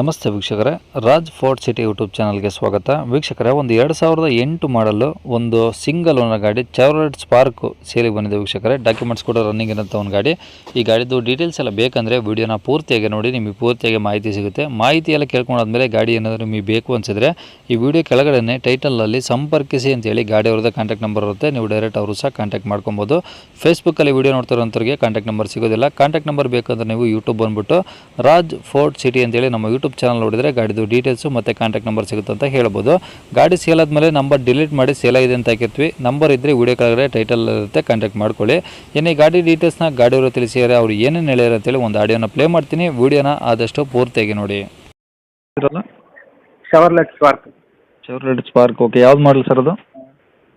ನಮಸ್ತೆ ವೀಕ್ಷಕರೇ, Raj fort city YouTube ಚಾನಲ್ಗೆ ಸ್ವಾಗತ. ವೀಕ್ಷಕರೇ, ಒಂದು ಎರಡು ಸಾವಿರದ ಎಂಟು ಮಾಡಲು ಒಂದು ಸಿಂಗಲ್ ಓನರ್ ಗಾಡಿ ಚಾವ್ಲೆಟ್ ಸ್ಪಾರ್ಕ್ ಸೇಲಿಗೆ ಬಂದಿದೆ ವೀಕ್ಷಕರೇ. ಡಾಕ್ಯುಮೆಂಟ್ಸ್ ಕೂಡ ರನ್ನಿಂಗ್ ಇರೋಂಥ ಒಂದು ಗಾಡಿ. ಈ ಗಾಡಿದು ಡೀಟೇಲ್ಸ್ ಎಲ್ಲ ಬೇಕಂದರೆ ವೀಡಿಯೋನ ಪೂರ್ತಿಯಾಗಿ ನೋಡಿ, ನಿಮಗೆ ಪೂರ್ತಿಯಾಗಿ ಮಾಹಿತಿ ಸಿಗುತ್ತೆ. ಮಾಹಿತಿ ಎಲ್ಲ ಕೇಳ್ಕೊಂಡಾದ್ಮೇಲೆ ಗಾಡಿ ಏನಾದರೂ ನಿಮಗೆ ಬೇಕು ಅನಿಸಿದ್ರೆ ಈ ವಿಡಿಯೋ ಕೆಳಗಡೆ ಟೈಟಲಲ್ಲಿ ಸಂಪರ್ಕಿಸಿ ಅಂತೇಳಿ ಗಾಡಿ ಅವ್ರದ್ದು ಕಾಂಟ್ಯಾಕ್ಟ್ ನಂಬರ್ ಇರುತ್ತೆ. ನೀವು ಡೈರೆಕ್ಟ್ ಅವರು ಸಹ ಕಾಂಟ್ಯಾಕ್ಟ್ ಮಾಡ್ಕೊಬೋದು. ಫೇಸ್ಬುಕ್ಕಲ್ಲಿ ವೀಡಿಯೋ ನೋಡ್ತಿರೋಂಥವ್ರಿಗೆ ಕಾಂಟ್ಯಾಕ್ಟ್ ನಂಬರ್ ಸಿಗೋದಿಲ್ಲ. ಕಾಂಟ್ಯಾಕ್ಟ್ ನಂಬರ್ ಬೇಕಂದ್ರೆ ನೀವು ಯೂಟ್ಯೂಬ್ ಬಂದುಬಿಟ್ಟು ರಾಜ್ ಫೋರ್ಟ್ ಸಿಟಿ ಅಂತೇಳಿ ನಮ್ಮ ಯೂಟ್ಯೂಬ್ ಚಾನಲ್ ನೋಡಿದರೆ ಗಾಡಿದು ಡೀಟೇಲ್ಸು ಮತ್ತು ಕಾಂಟ್ಯಾಕ್ಟ್ ನಂಬರ್ ಸಿಗುತ್ತೆ ಅಂತ ಹೇಳ್ಬೋದು. ಗಾಡಿ ಸೇಲ್ ಆದಮೇಲೆ ನಂಬರ್ ಡಿಲೀಟ್ ಮಾಡಿ ಸೇಲ್ ಆಗಿದೆ ಅಂತ ಹಾಕಿರ್ತೀವಿ. ನಂಬರ್ ಇದ್ದರೆ ವಿಡಿಯೋ ಕೆಳಗಡೆ ಟೈಟಲ್ ಇರುತ್ತೆ ಕಾಂಟ್ಯಾಕ್ಟ್ ಮಾಡ್ಕೊಳ್ಳಿ. ಏನೇ ಗಾಡಿ ಡೀಟೇಲ್ಸ್ನ ಗಾಡಿಯವರು ತಿಳಿಸಿದರೆ ಅವ್ರು ಏನೇನು ಹೇಳ್ಯಾರ ಅಂತೇಳಿ ಒಂದು ಆಡಿಯೋನ ಪ್ಲೇ ಮಾಡ್ತೀನಿ. ವಿಡಿಯೋನ ಆದಷ್ಟು ಪೂರ್ತಿಯಾಗಿ ನೋಡಿ. Chevrolet Spark Chevrolet Spark okay ಯಾವ್ದು ಮಾಡಲ್ ಸರ್ ಅದು?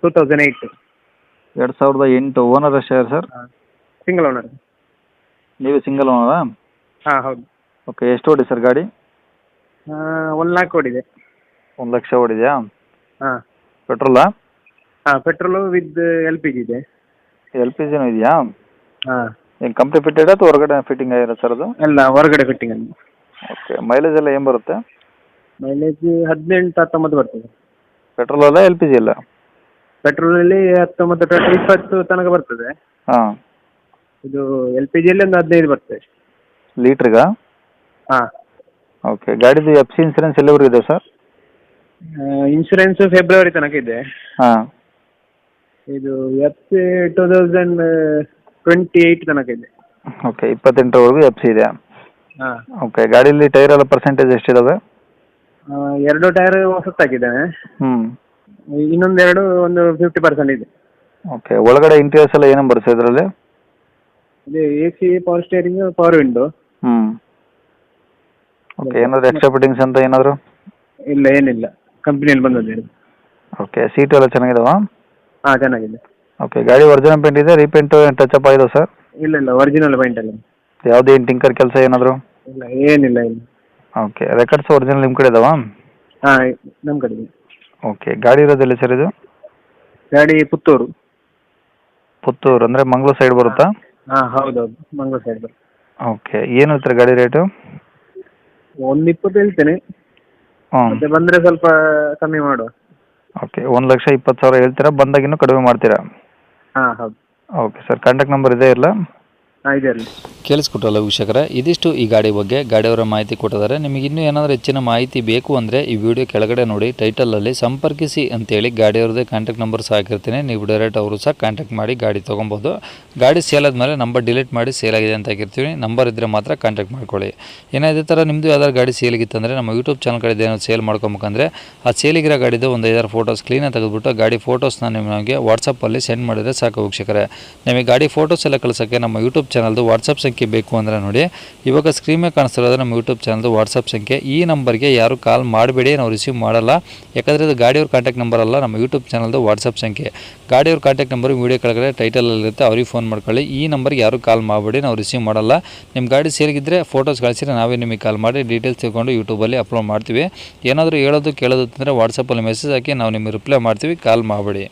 ಟೂ ತೌಸಂಡ್ ಏಯ್ಟ್ ಎರಡು ಸಾವಿರದ ಎಂಟು owner share sir single owner ನೀವು ಸಿಂಗಲ್ ಓನರಾ ಹಾಂ ಹೌದು. ಓಕೆ ಎಷ್ಟು ಓಡಿ ಸರ್ ಗಾಡಿ? ಒಂದು ನಾಲ್ಕು ಓಡಿದೆ. ಒಂದು ಲಕ್ಷ ಓಡಿದೆಯಾ? ಹಾಂ. ಪೆಟ್ರೋಲಾ? ಹಾಂ petrol with L P G ಇದೆ. ಎಲ್ ಪಿ ಜಿನೂ ಇದೆಯಾ? ಹಾಂ. ಏನು ಕಂಪ್ನಿ ಫಿಟ್ಟೆಡ್ ಅಥವಾ ಹೊರಗಡೆ ಫಿಟ್ಟಿಂಗ್ ಆಗಿರೋ ಸರ್ ಅದು ಎಲ್ಲ ಹೊರಗಡೆ ಫಿಟ್ಟಿಂಗ್ ಅಲ್ಲಿ. ಓಕೆ ಮೈಲೇಜ್ ಎಲ್ಲ ಏನು ಬರುತ್ತೆ? ಮೈಲೇಜ್ ಹದಿನೆಂಟು ಹತ್ತೊಂಬತ್ತು ಬರ್ತದೆ. ಪೆಟ್ರೋಲ್ ಅಲ್ಲ ಎಲ್ ಪಿ ಜಿ ಅಲ್ಲ? ಪೆಟ್ರೋಲಲ್ಲಿ ಹತ್ತೊಂಬತ್ತು ಟ್ವೆಂಟಿ ಇಪ್ಪತ್ತು ತನಕ ಬರ್ತದೆ. ಹಾಂ. ಇದು ಎಲ್ ಪಿ ಜಿಯಲ್ಲಿ ಒಂದು ಹದಿನೈದು ಬರ್ತದೆ. ಲೀಟ್ರಿಗಾ ಹಾಂ. ಓಕೆ ಗಾಡಿದು ಎಫ್ ಸಿ ಇನ್ಸೂರೆನ್ಸ್ ಎಲ್ಲಿವರೆಗೂ ಇದೆ ಸರ್ ಇನ್ಸೂರೆನ್ಸ್ ಫೆಬ್ರವರಿ ತನಕ ಇದೆ. ಹಾಂ. ಇದು F C two thousand twenty eight ತನಕ ಇದೆ. ಓಕೆ ಇಪ್ಪತ್ತೆಂಟರವರೆಗೂ ಎಫ್ ಸಿ ಇದೆ. ಹಾಂ. ಓಕೆ ಗಾಡಿಲಿ ಟೈರ್ ಎಲ್ಲ ಪರ್ಸೆಂಟೇಜ್ ಎಷ್ಟಿದಾವೆ? ಎರಡು ಟೈರ್ ಹೊಸತ್ತಾಕಿದ್ದಾನೆ ಹ್ಞೂ ಇನ್ನೊಂದೆರಡು ಒಂದು ಫಿಫ್ಟಿ ಪರ್ಸೆಂಟ್ ಇದೆ. ಓಕೆ ಒಳಗಡೆ ಇಂಟೀರಿಯರ್ಸ್ ಎಲ್ಲ ಏನೇನು ಬರುತ್ತೆ ಇದರಲ್ಲಿ? ಇದೆ A C power steering power window ಹ್ಞೂ ಓಕೆ ಏನಾದರೂ ಎಕ್ಸ್ಟ್ರಾ ಫಿಟ್ಟಿಂಗ್ಸ್ ಅಂತ ಏನಾದರೂ? ಇಲ್ಲ ಏನಿಲ್ಲ. ಕಂಪ್ನಿಯಲ್ಲಿ ಬಂದದ್ದು ಓಕೆ ಸೀಟು ಎಲ್ಲ ಚೆನ್ನಾಗಿದಾವಾ? ಹಾಂ ಚೆನ್ನಾಗಿದೆ. ಓಕೆ ಗಾಡಿ ಒರಿಜಿನಲ್ ಪೇಂಟ್ ಇದೆ ರೀಪೇಂಟು ಟಚ್ ಅಪ್ ಆಗಿದೆ ಸರ್ ಇಲ್ಲ ಇಲ್ಲ ಒರಿಜಿನಲ್ ಪೈಂಟ್ ಅಲ್ಲ. ಏನು ಟಿಂಕರ್ ಕೆಲಸ ಏನಾದರೂ? ಇಲ್ಲ ಏನಿಲ್ಲ ಇಲ್ಲ. ಓಕೆ ರೆಕಾರ್ಡ್ಸ್ ಒರಿಜಿನಲ್ ನಿಮ್ಮ ಕಡೆ ಇದಾವಾ? ಹಾಂ ನಮ್ಮ ಕಡೆ ಇದೆ. ಓಕೆ ಗಾಡಿ ಇರೋದೆಲ್ಲಿ ಸರ್ ಇದು? ಗಾಡಿ ಪುತ್ತೂರು. ಪುತ್ತೂರು ಅಂದರೆ ಮಂಗಳೂರು ಸೈಡ್ ಬರುತ್ತಾ? ಹಾಂ ಹೌದೌದು ಮಂಗಳೂರು ಸೈಡ್ ಬರುತ್ತೆ. ಓಕೆ ಏನು ಹೇಳ್ತಾರೆ ಗಾಡಿ ರೇಟು ಒಂದು ಇಪ್ಪತ್ತು ಹೇಳ್ತೇನೆ ಮತ್ತೆ ಬಂದರೆ ಸ್ವಲ್ಪ ಕಮ್ಮಿ ಮಾಡುವ. ಓಕೆ ಒಂದು ಲಕ್ಷ ಇಪ್ಪತ್ತು ಸಾವಿರ ಹೇಳ್ತೀರಾ? ಬಂದಾಗಿನ್ನೂ ಕಡಿಮೆ ಮಾಡ್ತೀರಾ? ಹಾಂ ಹೌದು. ಓಕೆ ಸರ್ ಕಾಂಟ್ಯಾಕ್ಟ್ ನಂಬರ್ ಇದೆ ಇಲ್ಲ? ಕೇಳಿಸ್ಕೊಟ್ರಲ್ಲ ವೀಕ್ಷಕರ, ಇದಿಷ್ಟು ಈ ಗಾಡಿ ಬಗ್ಗೆ ಗಾಡಿಯವರ ಮಾಹಿತಿ ಕೊಟ್ಟಿದ್ದಾರೆ. ನಿಮಗೆ ಇನ್ನೂ ಏನಾದರೂ ಹೆಚ್ಚಿನ ಮಾಹಿತಿ ಬೇಕು ಅಂದರೆ ಈ ವಿಡಿಯೋ ಕೆಳಗಡೆ ನೋಡಿ ಟೈಟಲಲ್ಲಿ ಸಂಪರ್ಕಿಸಿ ಅಂತೇಳಿ ಗಾಡಿಯವ್ರದ್ದೇ ಕಾಂಟ್ಯಾಕ್ಟ್ ನಂಬರ್ ಸಹ ಹಾಕಿರ್ತೀನಿ. ನೀವು ಡೈರೆಕ್ಟ್ ಅವರು ಸಹ ಕಾಂಟ್ಯಾಕ್ಟ್ ಮಾಡಿ ಗಾಡಿ ತೊಗೊಬೋದು. ಗಾಡಿ ಸೇಲ್ ಆದಮೇಲೆ ನಂಬರ್ ಡಿಲೀಟ್ ಮಾಡಿ ಸೇಲ್ ಆಗಿದೆ ಅಂತ ಹಾಕಿರ್ತೀವಿ. ನಂಬರ್ ಇದ್ದರೆ ಮಾತ್ರ ಕಾಂಟ್ಯಾಕ್ಟ್ ಮಾಡ್ಕೊಳ್ಳಿ. ಏನೋ ಇದೇ ಥರ ನಿಮ್ಮದು ಯಾವ್ದಾದ್ರು ಗಾಡಿ ಸೇಲಿಗಿತ್ತಂದರೆ ನಮ್ಮ ಯೂಟ್ಯೂಬ್ ಚಾನಲ್ ಕಡೆ ಏನೋ ಸೇಲ್ ಮಾಡ್ಕೊಬೇಕಂದ್ರೆ ಆ ಸೇಲಿಗಿರೋ ಗಾಡಿದು ಒಂದು ಐದಾರು ಫೋಟೋಸ್ ಕ್ಲೀನಾಗಿ ತೆಗೆದುಬಿಟ್ಟು ಗಾಡಿ ಫೋಟೋಸ್ನ ನಿಮಗೆ ವಾಟ್ಸಪ್ಪಲ್ಲಿ ಸೆಂಡ್ ಮಾಡಿದರೆ ಸಾಕು ವೀಕ್ಷಕರೇ. ನಿಮಗೆ ಗಾಡಿ ಫೋಟೋಸ್ ಎಲ್ಲ ಕಳ್ಸೋಕ್ಕೆ ನಮ್ಮ ಯೂಟ್ಯೂಬ್ ಚಾನಲ್ದು ವಾಟ್ಸಪ್ ಸಂಖ್ಯೆ ಬೇಕು ಅಂದರೆ ನೋಡಿ, ಇವಾಗ ಸ್ಕ್ರೀನ್ ಮೇಲೆ ಕಾಣಿಸ್ತಿರೋದು ನಮ್ಮ ಯೂಟ್ಯೂಬ್ ಚಾನಲ್ದು ವಾಟ್ಸಪ್ ಸಂಖ್ಯೆ. ಈ ನಂಬರ್ಗೆ ಯಾರು ಕಾಲ್ ಮಾಡಬೇಡಿ, ನಾವು ರಿಸೀವ್ ಮಾಡಲ್ಲ. ಯಾಕಂದರೆ ಇದು ಗಾಡಿಯವ್ರ ಕಾಂಟ್ಯಾಕ್ಟ್ ನಂಬರ್ ಅಲ್ಲ, ನಮ್ಮ ಯೂಟ್ಯೂಬ್ ಚಾನಲ್ದು ವಾಟ್ಸಪ್ ಸಂಖ್ಯೆ. ಗಾಡಿಯವ್ರ ಕಾಂಟ್ಯಾಕ್ಟ್ ನಂಬರ್ ವೀಡಿಯೋ ಕೆಳಗಡೆ ಟೈಟಲಲ್ಲಿರುತ್ತೆ ಅವ್ರಿಗೆ ಫೋನ್ ಮಾಡ್ಕೊಳ್ಳಿ. ಈ ನಂಬರ್ಗೆ ಯಾರು ಕಾಲ್ ಮಾಡಬೇಡಿ, ನಾವು ರಿಸೀವ್ ಮಾಡಲ್ಲ. ನಿಮ್ಮ ಗಾಡಿ ಸೇರಿಗಿದ್ರೆ ಫೋಟೋಸ್ ಕಳಿಸಿದ್ರೆ ನಾವೇ ನಿಮಗೆ ಕಾಲ್ ಮಾಡಿ ಡೀಟೇಲ್ಸ್ ತಿಳ್ಕೊಂಡು ಯೂಟ್ಯೂಬಲ್ಲಿ ಅಪ್ಲೋಡ್ ಮಾಡ್ತೀವಿ. ಏನಾದರೂ ಹೇಳೋದು ಕೇಳೋದು ಅಂತಂದರೆ ವಾಟ್ಸಪ್ಪಲ್ಲಿ ಮೆಸೇಜ್ ಹಾಕಿ ನಾವು ನಿಮಗೆ ರಿಪ್ಲೈ ಮಾಡ್ತೀವಿ ಕಾಲ್ ಮಾಡಬೇಡಿ.